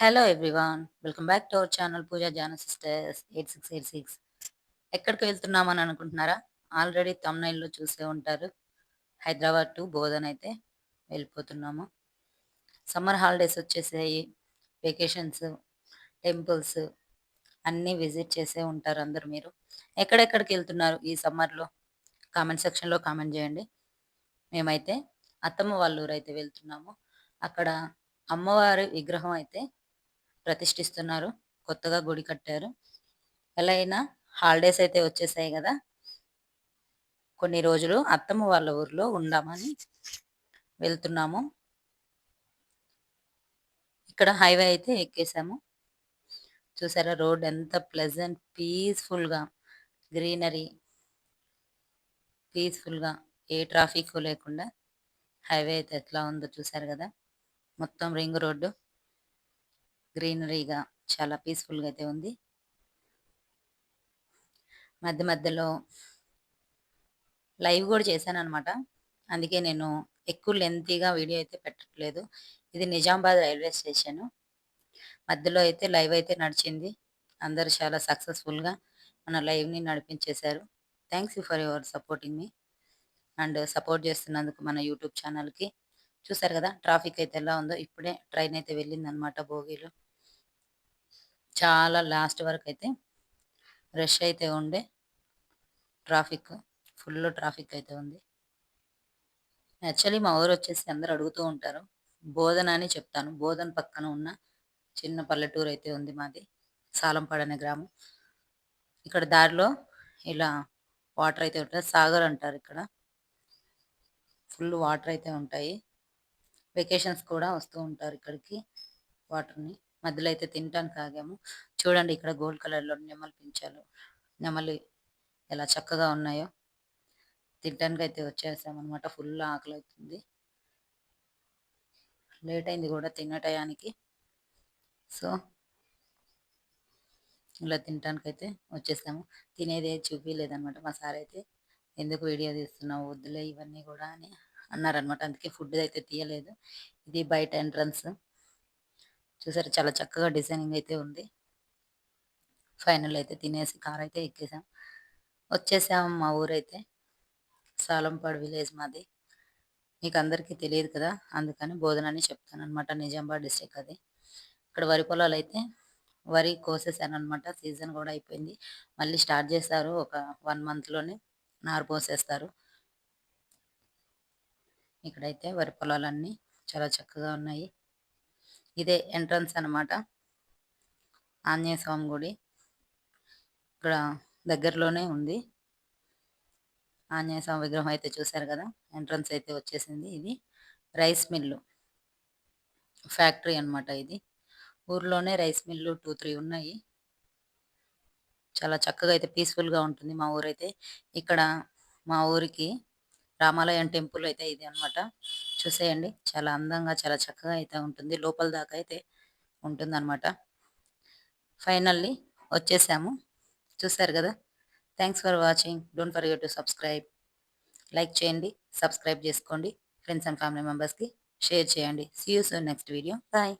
Hello everyone welcome back to our channel Pooja Jana sisters eight six eight six ఎక్కడికి వెళ్తున్నామని అనుకుంటున్నారా? Already తమ్నైల్లో చూసే ఉంటారు. హైదరాబాద్ టు బోధన్ అయితే వెళ్ళిపోతున్నాము. సమ్మర్ హాలిడేస్ వచ్చేసాయి. వెకేషన్స్ టెంపుల్స్ అన్నీ విజిట్ చేసే ఉంటారు అందరు మీరు. ఎక్కడెక్కడికి వెళ్తున్నారు ఈ సమ్మర్లో కామెంట్ సెక్షన్లో కామెంట్ చేయండి. మేమైతే అత్తమ్మ వాళ్ళ ఊరు అయితే వెళ్తున్నాము. అక్కడ అమ్మవారి విగ్రహం అయితే ప్రతిష్ఠిస్తున్నారు. కొత్తగా గుడి కట్టారు. ఎలా అయినా హాలిడేస్ అయితే వచ్చేసాయి కదా. కొన్ని రోజులు అత్తమ్మ వాళ్ళ ఊర్లో ఉందామని వెళ్తున్నాము. ఇక్కడ హైవే అయితే ఎక్కేసాము. చూసారా రోడ్ ఎంత ప్లెజెంట్ పీస్ఫుల్గా గ్రీనరీ పీస్ఫుల్గా ఏ ట్రాఫిక్ లేకుండా హైవే అయితే ఎట్లా ఉందో చూసారు కదా. మొత్తం రింగ్ రోడ్డు. గ్రీనరీగా చాలా పీస్ఫుల్గా అయితే ఉంది. మధ్య మధ్యలో లైవ్ కూడా చేశాను అనమాట అందుకే నేను ఎక్కువ లెంతీగా వీడియో అయితే పెట్టట్లేదు. ఇది నిజామాబాద్ రైల్వే స్టేషన్. మధ్యలో అయితే లైవ్ అయితే నడిచింది. అందరూ చాలా సక్సెస్ఫుల్గా మన లైవ్ని నడిపించేశారు. Thanks you for your supporting me. And support చేస్తున్నందుకు మన యూట్యూబ్ ఛానల్కి చూసారు కదా ట్రాఫిక్ అయితే ఎలా ఉందో ఇప్పుడే ట్రైన్ అయితే వెళ్ళింది అనమాట భోగిలో. చాలా లాస్ట్ వరకు అయితే రష్ అయితే ఉండే ట్రాఫిక్ ఫుల్ ట్రాఫిక్ అయితే ఉంది. యాక్చువల్లీ మా ఊరు వచ్చేసి అందరు అడుగుతూ ఉంటారు బోధన అని చెప్తాను. బోధన పక్కన ఉన్న చిన్న పల్లెటూరు అయితే ఉంది మాది సాలంపాడు అనే గ్రామం. ఇక్కడ దారిలో ఇలా వాటర్ అయితే ఉంటుంది సాగర్ అంటారు ఇక్కడ. ఫుల్ వాటర్ అయితే ఉంటాయి. వెకేషన్స్ కూడా వస్తూ ఉంటారు ఇక్కడికి వాటర్ని మధ్యలో అయితే తినటానికి ఆగాము. చూడండి ఇక్కడ గోల్డ్ కలర్లో నెమలి పెంచాలు. నెమలి ఎలా చక్కగా ఉన్నాయో. తినటానికి అయితే వచ్చేసామన్నమాట. ఫుల్ ఆకలి అవుతుంది లేట్ అయింది కూడా తిన్న టయానికి. సో ఇలా తినటానికి అయితే వచ్చేసాము. తినేది చూపించలేదన్నమాట మా సార్ అయితే. ఎందుకు వీడియో తీస్తున్నావు? వద్దులే ఇవన్నీ కూడా అని అన్నారనమాట. అందుకే ఫుడ్ అయితే తీయలేదు. ఇది బయట ఎంట్రన్స్. చూసారు చాలా చక్కగా డిజైనింగ్ అయితే ఉంది. ఫైనల్ అయితే తినేసి కార్ అయితే ఎక్కేసాం. వచ్చేసాం మా ఊరైతే. సాలంపాడు విలేజ్ మాది. మీకు అందరికీ తెలియదు కదా అందుకని బోధన అని చెప్తాను అనమాట నిజామాబాద్ డిస్టిక్ అది. ఇక్కడ వరి పొలాలు అయితే వరి కోసేసాను అనమాట సీజన్ కూడా అయిపోయింది. మళ్ళీ స్టార్ట్ చేస్తారు ఒక వన్ మంత్లోనే నారు పోసేస్తారు. ఇక్కడైతే వరి పొలాలన్నీ చాలా చక్కగా ఉన్నాయి. ఇదే ఎంట్రన్స్ అనమాట ఆంజనేయ స్వామి గుడి ఇక్కడ దగ్గరలోనే ఉంది. ఆంజనేయ స్వామి విగ్రహం అయితే చూశారు కదా? ఎంట్రన్స్ అయితే వచ్చేసింది ఇది. రైస్ మిల్లు ఫ్యాక్టరీ అనమాట ఇది. ఊర్లోనే రైస్ మిల్లు టూ త్రీ ఉన్నాయి. చాలా చక్కగా అయితే పీస్ఫుల్గా ఉంటుంది మా ఊరైతే. ఇక్కడ మా ఊరికి రామాలయం టెంపుల్ అయితే ఇది అనమాట చూసేయండి. చాలా అందంగా చాలా చక్కగా అయితే ఉంటుంది. లోపల దాకా అయితే ఉంటుంది అనమాట ఫైనల్లీ వచ్చేసాము. చూసారు కదా? Thanks for watching don't forget to subscribe like చేయండి. సబ్స్క్రైబ్ చేసుకోండి. ఫ్రెండ్స్ అండ్ ఫ్యామిలీ మెంబర్స్కి షేర్ చేయండి. See you so next video bye